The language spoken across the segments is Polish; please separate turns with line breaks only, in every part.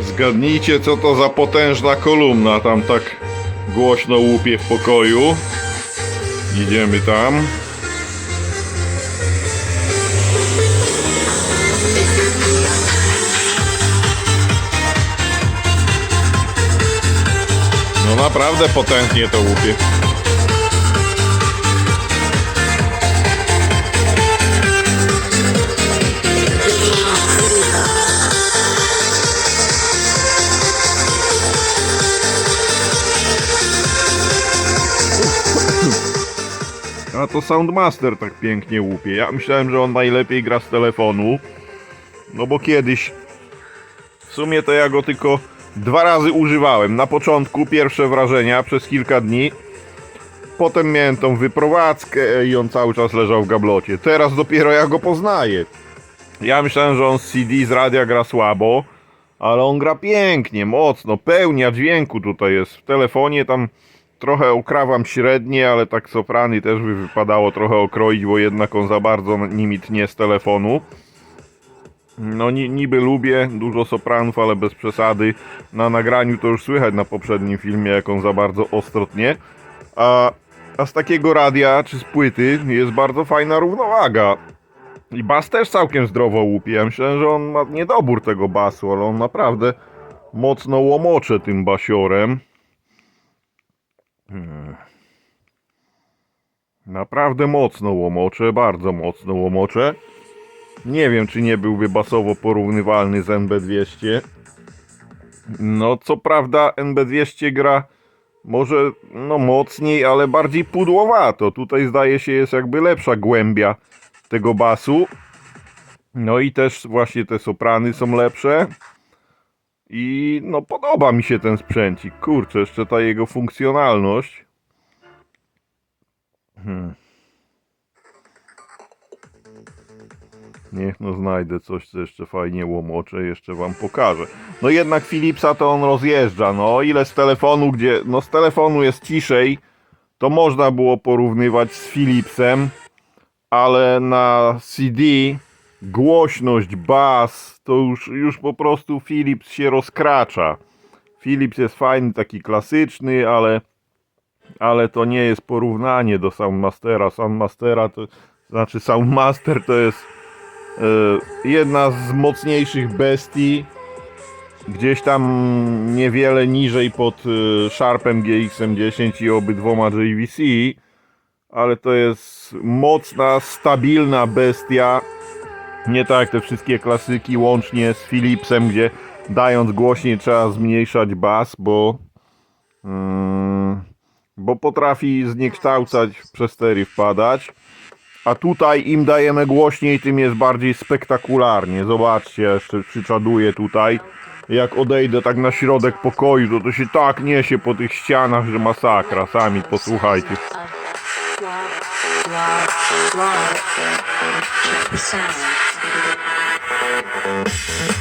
Zgadnijcie, co to za potężna kolumna tam tak głośno łupie w pokoju. Idziemy tam. No naprawdę potężnie to łupie. A to Soundmaster tak pięknie łupie. Ja myślałem, że on najlepiej gra z telefonu. No bo kiedyś w sumie to ja go tylko dwa razy używałem. Na początku pierwsze wrażenia przez kilka dni. Potem miałem tą wyprowadzkę i on cały czas leżał w gablocie. Teraz dopiero ja go poznaję. Ja myślałem, że on z CD z radia gra słabo, ale on gra pięknie, mocno, pełnia dźwięku tutaj jest. W telefonie tam trochę okrawam średnie, ale tak soprany też by wypadało trochę okroić, bo jednak on za bardzo nimi tnie z telefonu. No ni, niby lubię dużo sopranów, ale bez przesady. Na nagraniu to już słychać na poprzednim filmie, jak on za bardzo ostro tnie. A, a z takiego radia czy z płyty jest bardzo fajna równowaga. I bas też całkiem zdrowo łupie. Ja myślałem, że on ma niedobór tego basu, ale on naprawdę mocno łomocze tym basiorem. Hmm. Naprawdę mocno łomocze, bardzo mocno łomocze. Nie wiem, czy nie byłby basowo porównywalny z NB200. No, co prawda NB200 gra może no mocniej, ale bardziej pudłowato. Tutaj zdaje się jest jakby lepsza głębia tego basu. No i też właśnie te soprany są lepsze. I no podoba mi się ten sprzęcik. Kurczę, jeszcze ta jego funkcjonalność. Hmm. Niech no znajdę coś, co jeszcze fajnie łomocze, jeszcze wam pokażę. No jednak Philipsa to on rozjeżdża, no ile z telefonu, gdzie, no z telefonu jest ciszej, to można było porównywać z Philipsem, ale na CD głośność, bas, to już, już po prostu Philips się rozkracza. Philips jest fajny, taki klasyczny, ale, ale to nie jest porównanie do Soundmastera. Soundmastera to znaczy Soundmaster to jest e, jedna z mocniejszych bestii. Gdzieś tam niewiele niżej pod e, Sharpem GX-M10 i obydwoma JVC, ale to jest mocna, stabilna bestia. Nie tak te wszystkie klasyki, łącznie z Philipsem, gdzie dając głośniej trzeba zmniejszać bas, bo, mm, bo potrafi zniekształcać, przestery wpadać. A tutaj im dajemy głośniej, tym jest bardziej spektakularnie. Zobaczcie, jeszcze przyczaduję tutaj. Jak odejdę tak na środek pokoju, to to się tak niesie po tych ścianach, że masakra. Sami posłuchajcie.
Thank you.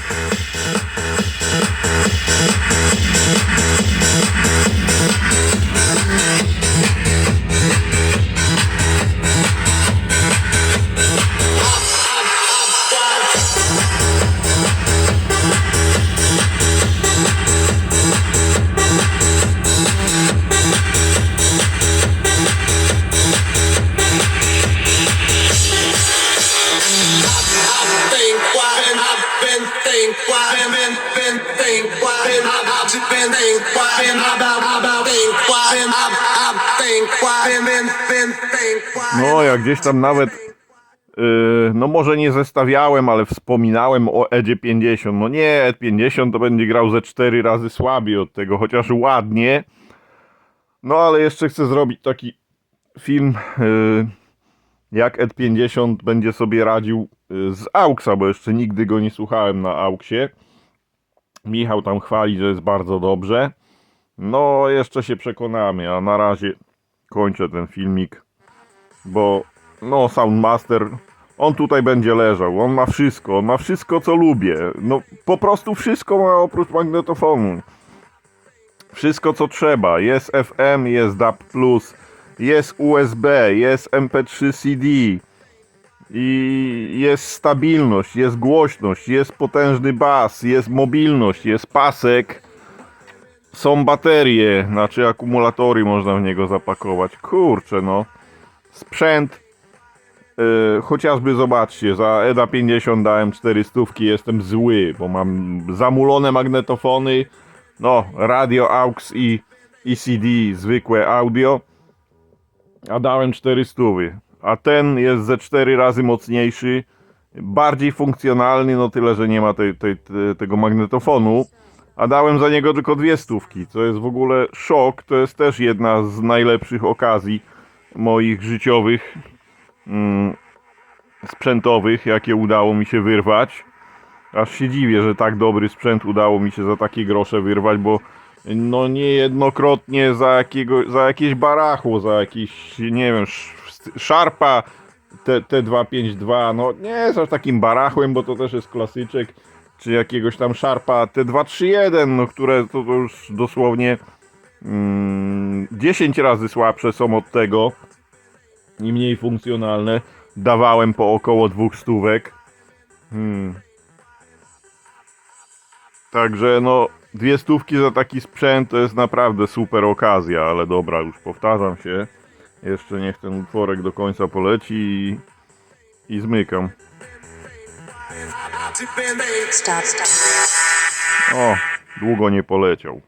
No, ja gdzieś tam nawet, yy, no może nie zestawiałem, ale wspominałem o Edzie 50. No nie, Ed 50 to będzie grał ze 4 razy słabiej od tego, chociaż ładnie. No ale jeszcze chcę zrobić taki film, yy, jak Ed 50 będzie sobie radził yy, z AUXa, bo jeszcze nigdy go nie słuchałem na AUXie. Michał tam chwali, że jest bardzo dobrze. No, jeszcze się przekonamy, a na razie kończę ten filmik bo no Soundmaster on tutaj będzie leżał, on ma wszystko, on ma wszystko co lubię, no po prostu wszystko ma oprócz magnetofonu. Wszystko co trzeba, jest FM, jest DAB+, jest USB, jest MP3 CD, i jest stabilność, jest głośność, jest potężny bas, jest mobilność, jest pasek, są baterie, znaczy akumulatory można w niego zapakować. Kurczę, no. Sprzęt, yy, chociażby zobaczcie, za EDA 50 dałem 400, jestem zły, bo mam zamulone magnetofony, no, radio AUX i, i CD, zwykłe audio, a dałem 400. A ten jest ze 4 razy mocniejszy, bardziej funkcjonalny, no tyle, że nie ma tej, tej, te- tego magnetofonu. A dałem za niego tylko dwie stówki, co jest w ogóle szok. To jest też jedna z najlepszych okazji moich życiowych, mm, sprzętowych, jakie udało mi się wyrwać. Aż się dziwię, że tak dobry sprzęt udało mi się za takie grosze wyrwać, bo no niejednokrotnie za, jakiego, za jakieś barachło, za jakiś, nie wiem, sz- szarpa T, T252, no nie jest aż takim barachłem, bo to też jest klasyczek, czy jakiegoś tam szarpa T231, no które to, to już dosłownie mm, 10 razy słabsze są od tego i mniej funkcjonalne. Dawałem po około dwóch stówek. Hmm. Także no, dwie stówki za taki sprzęt to jest naprawdę super okazja, ale dobra, już powtarzam się. Jeszcze niech ten utworek do końca poleci i, i zmykam. O, długo nie poleciał.